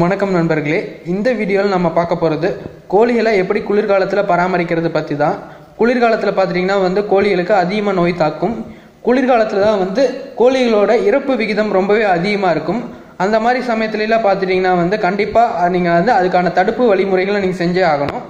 வணக்கம் நண்பர்களே. இந்த வீடியோவில் நம்ம பார்க்க போகிறது கோழிகளை எப்படி குளிர்காலத்தில் பராமரிக்கிறது பற்றி தான் குளிர்காலத்தில் பார்த்துட்டிங்கன்னா வந்து கோழிகளுக்கு அதிகமாக நோய் தாக்கும். குளிர்காலத்தில் தான் வந்து கோழிகளோட இறப்பு விகிதம் ரொம்பவே அதிகமாக இருக்கும். அந்த மாதிரி சமயத்துலலாம் பார்த்துட்டிங்கன்னா வந்து கண்டிப்பாக நீங்கள் வந்து அதுக்கான தடுப்பு வழிமுறைகளை நீங்கள் செஞ்சே ஆகணும்.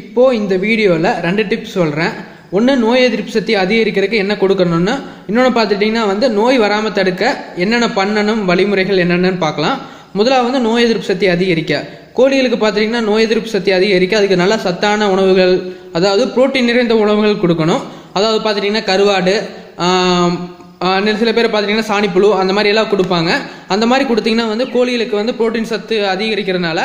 இப்போது இந்த வீடியோவில் ரெண்டு டிப்ஸ் சொல்கிறேன் ஒன்று நோய் எதிர்ப்பு சக்தி அதிகரிக்கிறதுக்கு என்ன கொடுக்கணும்னு. இன்னொன்று பார்த்துட்டிங்கன்னா வந்து நோய் வராமல் தடுக்க என்னென்ன பண்ணணும் வழிமுறைகள் என்னென்னு பார்க்கலாம். முதலாவது வந்து நோய் எதிர்ப்பு சக்தி அதிகரிக்க. கோழிகளுக்கு பார்த்தீங்கன்னா நோய் எதிர்ப்பு சக்தி அதிகரிக்க அதுக்கு நல்ல சத்தான உணவுகள் அதாவது புரோட்டீன் நிறைந்த உணவுகள் கொடுக்கணும். அதாவது பார்த்துட்டிங்கன்னா கருவாடு சில பேர் பார்த்தீங்கன்னா சாணிப்புழு அந்த மாதிரி எல்லாம் கொடுப்பாங்க. அந்த மாதிரி கொடுத்தீங்கன்னா வந்து கோழிகளுக்கு வந்து புரோட்டீன் சத்து அதிகரிக்கிறதுனால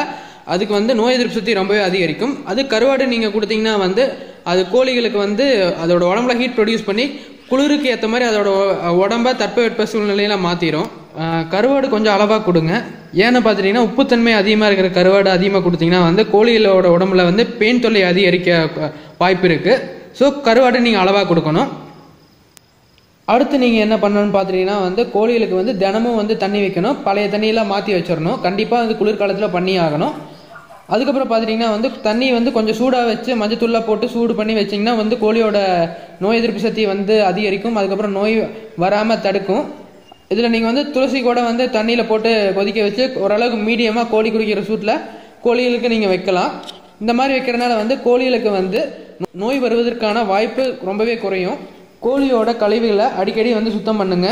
அதுக்கு வந்து நோய் எதிர்ப்பு சக்தி ரொம்பவே அதிகரிக்கும். அது கருவாடு நீங்கள் கொடுத்தீங்கன்னா வந்து அது கோழிகளுக்கு வந்து அதோட உடம்புல ஹீட் ப்ரொடியூஸ் பண்ணி குளிருக்கு ஏற்ற மாதிரி அதோட உடம்ப தட்பவெட்ப சூழ்நிலையில மாற்றிடும் கருவாடு கொஞ்சம் அளவாக கொடுங்க. ஏன்னு பார்த்துட்டிங்கன்னா உப்புத்தன்மை அதிகமாக இருக்கிற கருவாடு அதிகமாக கொடுத்தீங்கன்னா வந்து கோழிகளோட உடம்புல வந்து பெயின் தொல்லை அதிகரிக்க வாய்ப்பு இருக்குது ஸோ கருவாடை நீங்கள் அளவாக கொடுக்கணும். அடுத்து நீங்கள் என்ன பண்ணணும்னு பார்த்துட்டிங்கன்னா வந்து கோழிகளுக்கு வந்து தினமும் வந்து தண்ணி வைக்கணும். பழைய தண்ணியெல்லாம் மாற்றி வச்சிடணும். கண்டிப்பாக வந்து குளிர்காலத்தில் பண்ணி ஆகணும். அதுக்கப்புறம் பார்த்துட்டிங்கன்னா வந்து தண்ணி வந்து கொஞ்சம் சூடாக வச்சு மஞ்சத்தூள்லாம் போட்டு சூடு பண்ணி வச்சிங்கன்னா வந்து கோழியோட நோய் எதிர்ப்பு சக்தி வந்து அதிகரிக்கும். அதுக்கப்புறம் நோய் வராமல் தடுக்கும். இதில் நீங்கள் வந்து துளசி கூட வந்து தண்ணியில் போட்டு கொதிக்க வச்சு ஓரளவுக்கு மீடியமாக கோழி குடிக்கிற சூட்டில் கோழிகளுக்கு நீங்கள் வைக்கலாம். இந்த மாதிரி வைக்கிறனால வந்து கோழிகளுக்கு வந்து நோய் வருவதற்கான வாய்ப்பு ரொம்பவே குறையும். கோழியோட கழிவுகளை அடிக்கடி வந்து சுத்தம் பண்ணுங்க.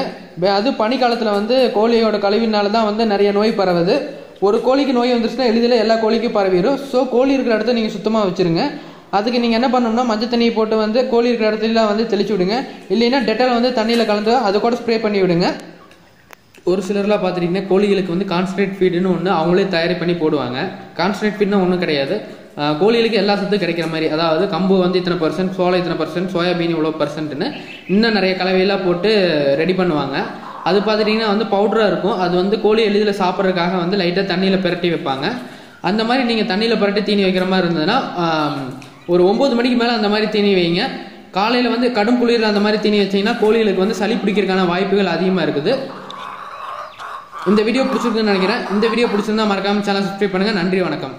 அது பனிக்காலத்தில் வந்து கோழியோட கழிவினால தான் வந்து நிறைய நோய் பரவுது. ஒரு கோழிக்கு நோய் வந்துருச்சுன்னா எளிதில் எல்லா கோழிக்கும் பரவிடும் ஸோ கோழி இருக்கிற இடத்த நீங்கள் சுத்தமாக வச்சுருங்க. அதுக்கு நீங்கள் என்ன பண்ணணும்னா மஞ்சள் தண்ணியை போட்டு வந்து கோழி இருக்கிற இடத்துலலாம் வந்து தெளிச்சு விடுங்க. இல்லைன்னா டெட்டால் வந்து தண்ணியில் கலந்து அதை கூட ஸ்ப்ரே பண்ணி விடுங்க. ஒரு சிலர்லாம் பார்த்துட்டிங்கன்னா கோழிகளுக்கு வந்து கான்சன்ட்ரேட் ஃபீடுன்னு ஒன்று அவங்களே தயாரி பண்ணி போடுவாங்க. கான்சன்ட்ரேட் ஃபீட்னா ஒன்றும் கிடையாது. கோழிகளுக்கு எல்லா சத்தும் கிடைக்கிற மாதிரி அதாவது கம்பு வந்து இத்தனை பர்சன்ட் சோளம் இத்தனை பர்சன்ட் சோயாபீன் இவ்வளோ பர்சன்ட்னு இன்னும் நிறைய கலவையெல்லாம் போட்டு ரெடி பண்ணுவாங்க. அது பார்த்துட்டிங்கன்னா வந்து பவுடராக இருக்கும். அது வந்து கோழி எளிதில் சாப்பிட்றதுக்காக வந்து லைட்டாக தண்ணியில் புரட்டி வைப்பாங்க. அந்த மாதிரி நீங்கள் தண்ணியில் புரட்டி தீனி வைக்கிற மாதிரி இருந்ததுன்னா ஒரு ஒம்பது மணிக்கு மேலே அந்த மாதிரி தீனி வைங்க. காலையில் வந்து கடும் குளிரில் அந்த மாதிரி தீனி வச்சீங்கன்னா கோழிகளுக்கு வந்து சளி பிடிக்கிறதுக்கான வாய்ப்புகள் அதிகமாக இருக்குது. இந்த வீடியோ பிடிச்சிருக்குன்னு நினைக்கிறேன். இந்த வீடியோ பிடிச்சிருந்தா மறக்காம சேனல் சப்ஸ்கிரைப் பண்ணுங்க. நன்றி வணக்கம்.